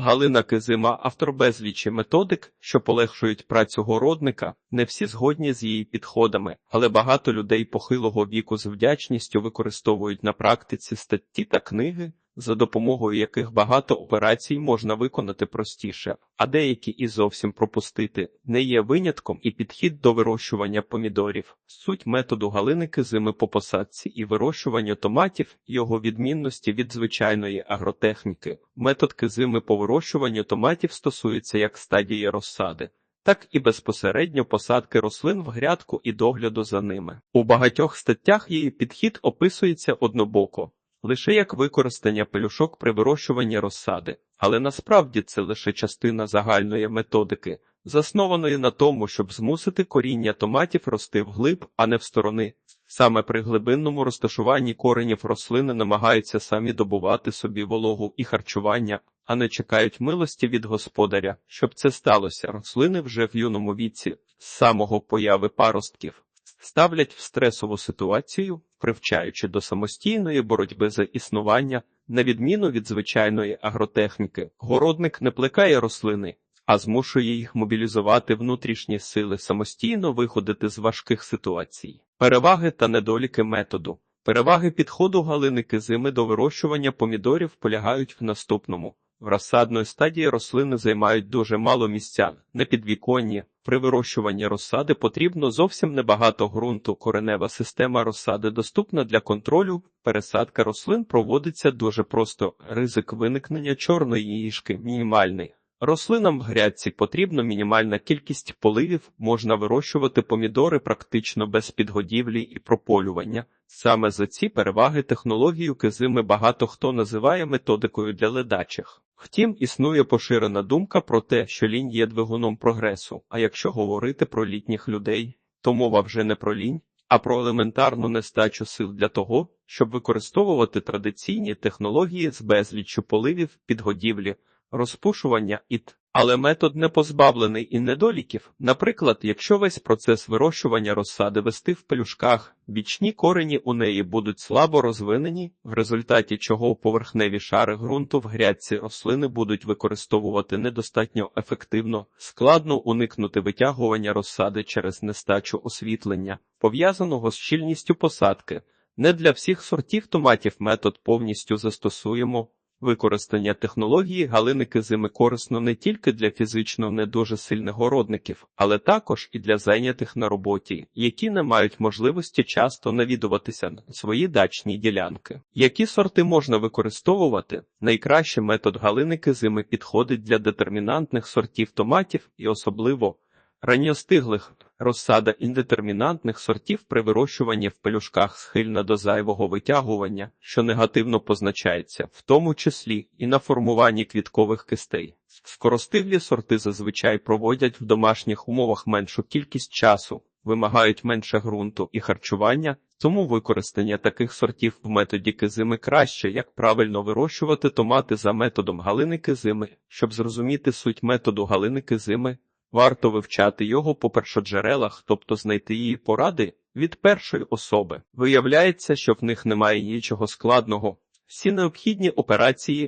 Галина Кизима, автор безлічі методик, що полегшують працю городника. Не всі згодні з її підходами, але багато людей похилого віку з вдячністю використовують на практиці статті та книги, за допомогою яких багато операцій можна виконати простіше, а деякі і зовсім пропустити. Не є винятком і підхід до вирощування помідорів. Суть методу Галини Кизими по посадці і вирощуванню томатів, його відмінності від звичайної агротехніки. Метод Кизими по вирощуванню томатів стосується як стадії розсади. Так і безпосередньо посадки рослин в грядку і догляду за ними. У багатьох статтях її підхід описується однобоко, лише як використання пелюшок при вирощуванні розсади, але насправді це лише частина загальної методики, заснованої на тому, щоб змусити коріння томатів рости вглиб, а не в сторони. Саме при глибинному розташуванні коренів рослини намагаються самі добувати собі вологу і харчування, а не чекають милості від господаря. Щоб це сталося, рослини вже в юному віці, з самого появи паростків, ставлять в стресову ситуацію, привчаючи до самостійної боротьби за існування, на відміну від звичайної агротехніки. Городник не плекає рослини, а змушує їх мобілізувати внутрішні сили, самостійно виходити з важких ситуацій. Переваги та недоліки методу. Переваги підходу галини кизими до вирощування помідорів полягають в наступному. В розсадної стадії рослини займають дуже мало місця. На підвіконні при вирощуванні розсади потрібно зовсім небагато ґрунту. Коренева система розсади доступна для контролю. Пересадка рослин проводиться дуже просто. Ризик виникнення чорної їжки мінімальний. Рослинам в грядці потрібна мінімальна кількість поливів, можна вирощувати помідори практично без підгодівлі і прополювання. Саме за ці переваги технологію кизими багато хто називає методикою для ледачих. Втім, існує поширена думка про те, що лінь є двигуном прогресу. А якщо говорити про літніх людей, то мова вже не про лінь, а про елементарну нестачу сил для того, щоб використовувати традиційні технології з безліччю поливів, підгодівлі розпушування і т. Але метод не позбавлений і недоліків. Наприклад, якщо весь процес вирощування розсади вести в пелюшках, бічні корені у неї будуть слабо розвинені, в результаті чого поверхневі шари ґрунту в грядці рослини будуть використовувати недостатньо ефективно, складно уникнути витягування розсади через нестачу освітлення, пов'язаного з щільністю посадки. Не для всіх сортів томатів метод повністю застосуємо. Використання технології галини кизими корисно не тільки для фізично не дуже сильних городників, але також і для зайнятих на роботі, які не мають можливості часто навідуватися на свої дачні ділянки. Які сорти можна використовувати? Найкращий метод галини кизими підходить для детермінантних сортів томатів і особливо ранньостиглих. Розсада індетермінантних сортів при вирощуванні в пелюшках схильна до зайвого витягування, що негативно позначається, в тому числі і на формуванні квіткових кистей. Скоростиглі сорти зазвичай проводять в домашніх умовах меншу кількість часу, вимагають менше ґрунту і харчування, тому використання таких сортів в методі кизими краще, як правильно вирощувати томати за методом галини кизими, щоб зрозуміти суть методу галини кизими. Варто вивчати його по першоджерелах, тобто знайти її поради від першої особи. Виявляється, що в них немає нічого складного. Всі необхідні операції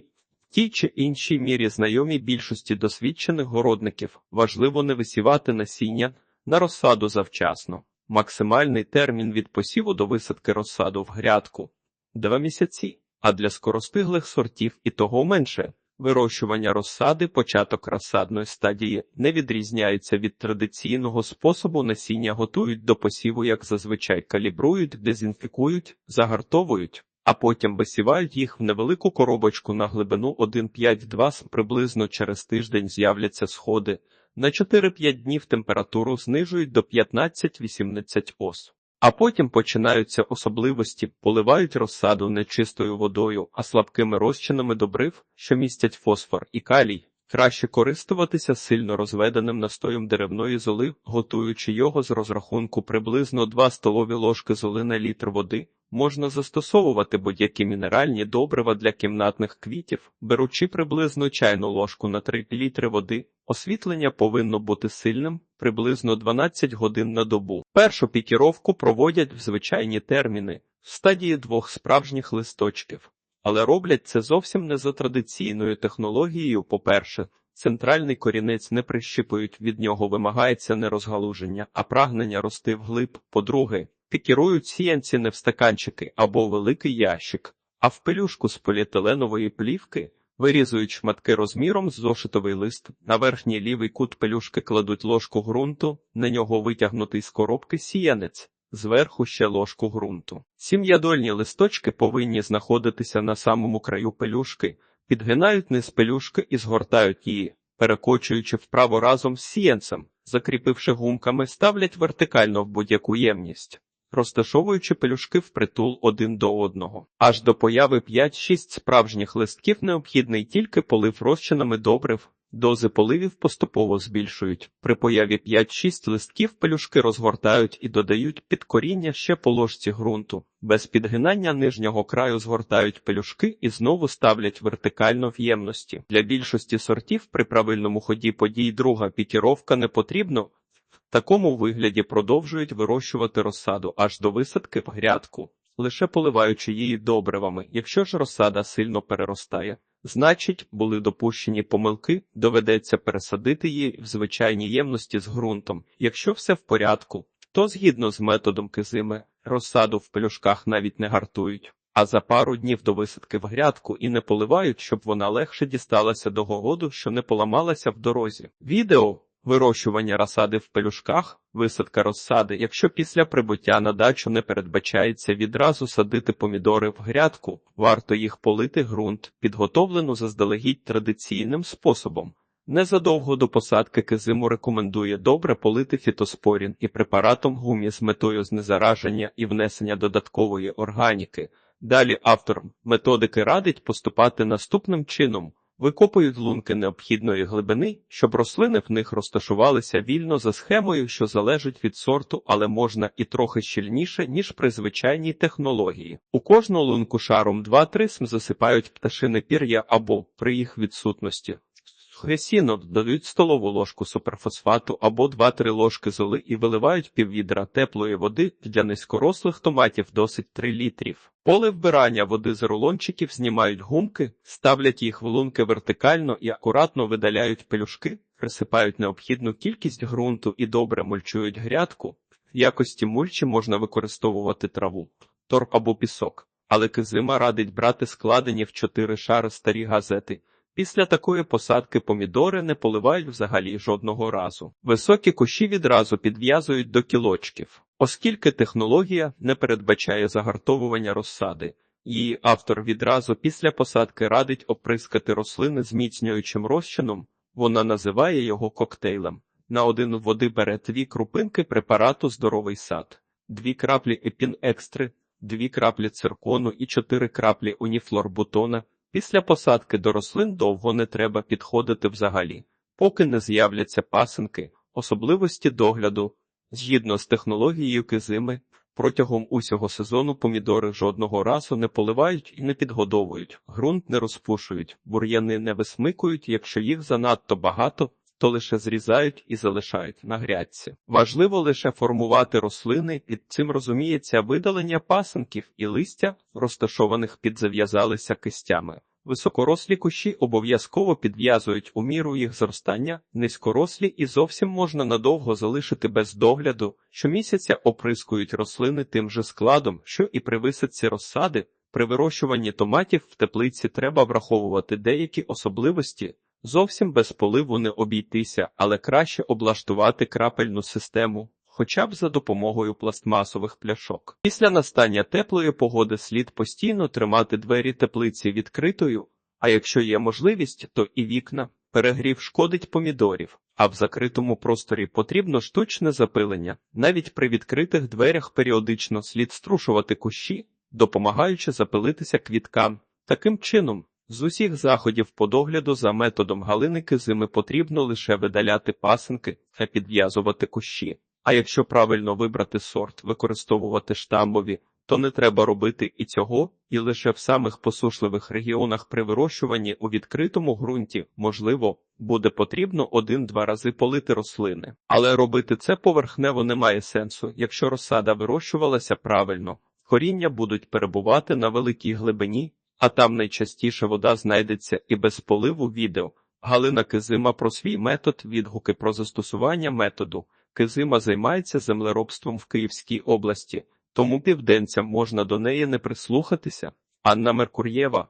в тій чи іншій мірі знайомі більшості досвідчених городників. Важливо не висівати насіння на розсаду завчасно. Максимальний термін від посіву до висадки розсаду в грядку два місяці, а для скоростиглих сортів і того менше. Вирощування розсади, початок розсадної стадії не відрізняється від традиційного способу насіння готують до посіву, як зазвичай калібрують, дезінфікують, загартовують, а потім висівають їх в невелику коробочку на глибину 1,5-2 приблизно через тиждень з'являться сходи. На 4-5 днів температуру знижують до 15-18 ос. А потім починаються особливості, поливають розсаду не чистою водою, а слабкими розчинами добрив, що містять фосфор і калій. Краще користуватися сильно розведеним настоєм деревної золи, готуючи його з розрахунку приблизно 2 столові ложки золи на літр води. Можна застосовувати будь-які мінеральні добрива для кімнатних квітів, беручи приблизно чайну ложку на 3 літри води. Освітлення повинно бути сильним, приблизно 12 годин на добу. Першу пікіровку проводять в звичайні терміни в стадії двох справжніх листочків. Але роблять це зовсім не за традиційною технологією. По-перше, центральний корінець не прищипують, від нього вимагається не розгалуження, а прагнення рости вглиб. По-друге, пікірують сіянці не в стаканчики або великий ящик, а в пелюшку з поліетиленової плівки. Вирізують шматки розміром з зошитовий лист. На верхній лівий кут пелюшки кладуть ложку ґрунту, на нього витягнутий з коробки сіянець, зверху ще ложку ґрунту. Сім'ядольні листочки повинні знаходитися на самому краю пелюшки, підгинають низ пелюшки і згортають її, перекочуючи вправо разом з сіянцем, закріпивши гумками, ставлять вертикально в будь-яку ємність розташовуючи пелюшки впритул один до одного. Аж до появи 5-6 справжніх листків необхідний тільки полив розчинами добрив. Дози поливів поступово збільшують. При появі 5-6 листків пелюшки розгортають і додають під коріння ще по ложці ґрунту. Без підгинання нижнього краю згортають пелюшки і знову ставлять вертикально в ємності. Для більшості сортів при правильному ході подій друга пікіровка не потрібно, в такому вигляді продовжують вирощувати розсаду аж до висадки в грядку, лише поливаючи її добривами. Якщо ж розсада сильно переростає, значить були допущені помилки, доведеться пересадити її в звичайній ємності з ґрунтом. Якщо все в порядку, то згідно з методом кизими, розсаду в пелюшках навіть не гартують. А за пару днів до висадки в грядку і не поливають, щоб вона легше дісталася до городу, що не поламалася в дорозі. Відео Вирощування розсади в пелюшках, висадка розсади, якщо після прибуття на дачу не передбачається відразу садити помідори в грядку, варто їх полити ґрунт, підготовлену заздалегідь традиційним способом. Незадовго до посадки кизиму рекомендує добре полити фітоспорін і препаратом гумі з метою знезараження і внесення додаткової органіки. Далі автор методики радить поступати наступним чином. Викопують лунки необхідної глибини, щоб рослини в них розташувалися вільно за схемою, що залежить від сорту, але можна і трохи щільніше, ніж при звичайній технології. У кожну лунку шаром 2-3 см засипають пташини пір'я або при їх відсутності. Сухе додають столову ложку суперфосфату або 2-3 ложки золи і виливають піввідра теплої води для низькорослих томатів досить 3 літрів. Поле вбирання води з рулончиків знімають гумки, ставлять їх в лунки вертикально і акуратно видаляють пелюшки, присипають необхідну кількість ґрунту і добре мульчують грядку. В якості мульчі можна використовувати траву, торп або пісок, але кизима радить брати складені в 4 шари старі газети. Після такої посадки помідори не поливають взагалі жодного разу. Високі кущі відразу підв'язують до кілочків, оскільки технологія не передбачає загартовування розсади. Її автор відразу після посадки радить оприскати рослини зміцнюючим розчином, вона називає його коктейлем. На один води бере дві крупинки препарату здоровий сад, дві краплі епінекстри, дві краплі циркону і чотири краплі уніфлорбутона. Після посадки до рослин довго не треба підходити взагалі, поки не з'являться пасинки, особливості догляду. Згідно з технологією кизими, протягом усього сезону помідори жодного разу не поливають і не підгодовують, ґрунт не розпушують, бур'яни не висмикують, якщо їх занадто багато, то лише зрізають і залишають на грядці. Важливо лише формувати рослини, під цим розуміється видалення пасенків і листя, розташованих під зав'язалися кистями. Високорослі кущі обов'язково підв'язують у міру їх зростання, низькорослі і зовсім можна надовго залишити без догляду, щомісяця оприскують рослини тим же складом, що і при висадці розсади. При вирощуванні томатів в теплиці треба враховувати деякі особливості. Зовсім без поливу не обійтися, але краще облаштувати крапельну систему, хоча б за допомогою пластмасових пляшок. Після настання теплої погоди слід постійно тримати двері теплиці відкритою, а якщо є можливість, то і вікна. Перегрів шкодить помідорів, а в закритому просторі потрібно штучне запилення. Навіть при відкритих дверях періодично слід струшувати кущі, допомагаючи запилитися квіткам. Таким чином, з усіх заходів по догляду за методом галини кизими потрібно лише видаляти пасинки та підв'язувати кущі. А якщо правильно вибрати сорт, використовувати штамбові, то не треба робити і цього, і лише в самих посушливих регіонах при вирощуванні у відкритому ґрунті, можливо, буде потрібно один-два рази полити рослини. Але робити це поверхнево не має сенсу, якщо розсада вирощувалася правильно, коріння будуть перебувати на великій глибині а там найчастіше вода знайдеться і без поливу відео. Галина Кизима про свій метод, відгуки про застосування методу. Кизима займається землеробством в Київській області, тому південцям можна до неї не прислухатися. Анна Меркур'єва.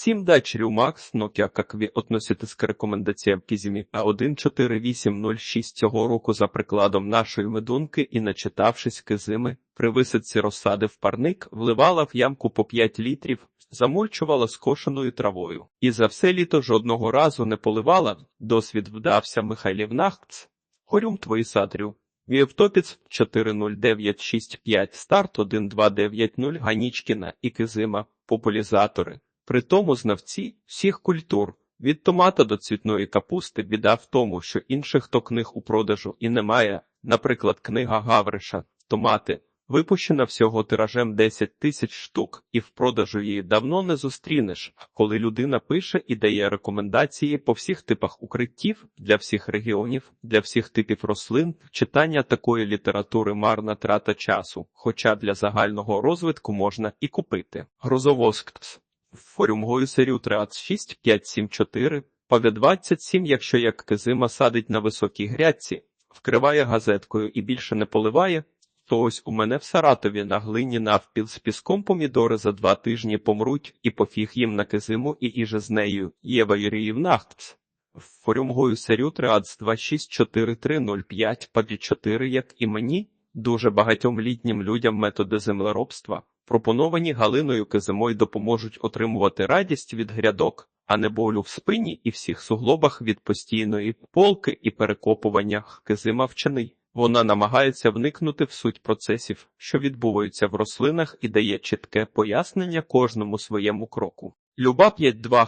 Втім, дачерю Макс Nokia, как ви относитесь к рекомендаціям Кізімі А14806 цього року за прикладом нашої медунки і начитавшись Кизими, при висадці розсади в парник вливала в ямку по 5 літрів, замульчувала скошеною травою. І за все літо жодного разу не поливала, досвід вдався Михайлів Нахц. Хорюм твої садрю. Вівтопіц 40965 старт 1290 Ганічкіна і Кизима, популізатори. Притому знавці всіх культур, від томата до цвітної капусти біда в тому, що інших то книг у продажу і немає, наприклад, книга Гавриша «Томати», випущена всього тиражем 10 тисяч штук, і в продажу її давно не зустрінеш, коли людина пише і дає рекомендації по всіх типах укриттів, для всіх регіонів, для всіх типів рослин, читання такої літератури марна трата часу, хоча для загального розвитку можна і купити. Грозовоскт. Форумгою серію 36 574, паве 27, якщо як кизима садить на високій грядці, вкриває газеткою і більше не поливає, то ось у мене в Саратові на глині навпіл з піском помідори за два тижні помруть, і пофіг їм на кизиму і іже з нею, Єва Юріївна. Форумгою серію 2644305 паві 4, як і мені, дуже багатьом літнім людям методи землеробства, пропоновані Галиною Кизимой допоможуть отримувати радість від грядок, а не болю в спині і всіх суглобах від постійної полки і перекопування. Кизима вчений. Вона намагається вникнути в суть процесів, що відбуваються в рослинах, і дає чітке пояснення кожному своєму кроку. Люба 5.2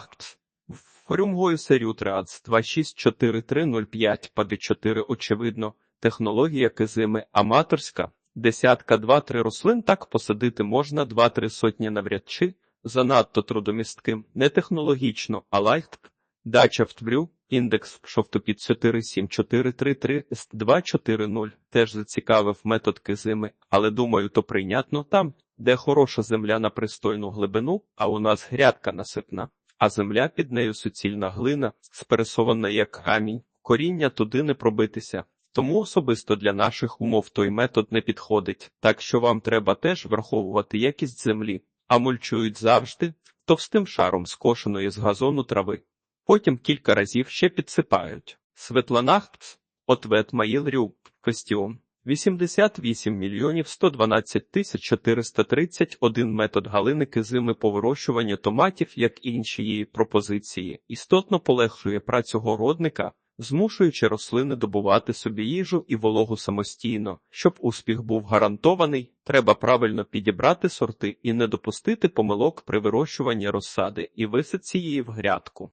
Форумгою серію Триац 264305 пади 4 очевидно, технологія кизими аматорська, десятка два-три рослин так посадити можна два-три сотні навряд чи, занадто трудомістким, не технологічно, а лайт, дача втврю, індекс шовтопід 47433 с 240 теж зацікавив метод кизими, але думаю, то прийнятно. Там, де хороша земля на пристойну глибину, а у нас грядка насипна, а земля під нею суцільна глина, спресована як камінь, коріння туди не пробитися. Тому особисто для наших умов той метод не підходить, так що вам треба теж враховувати якість землі, а мульчують завжди товстим шаром скошеної з газону трави. Потім кілька разів ще підсипають. Светланахт, Ответ Маїл Рю, Квестіон. 88 мільйонів 112 тисяч 431 метод Галини Кизими по вирощуванню томатів, як інші її пропозиції, істотно полегшує працю городника, змушуючи рослини добувати собі їжу і вологу самостійно. Щоб успіх був гарантований, треба правильно підібрати сорти і не допустити помилок при вирощуванні розсади і висадці її в грядку.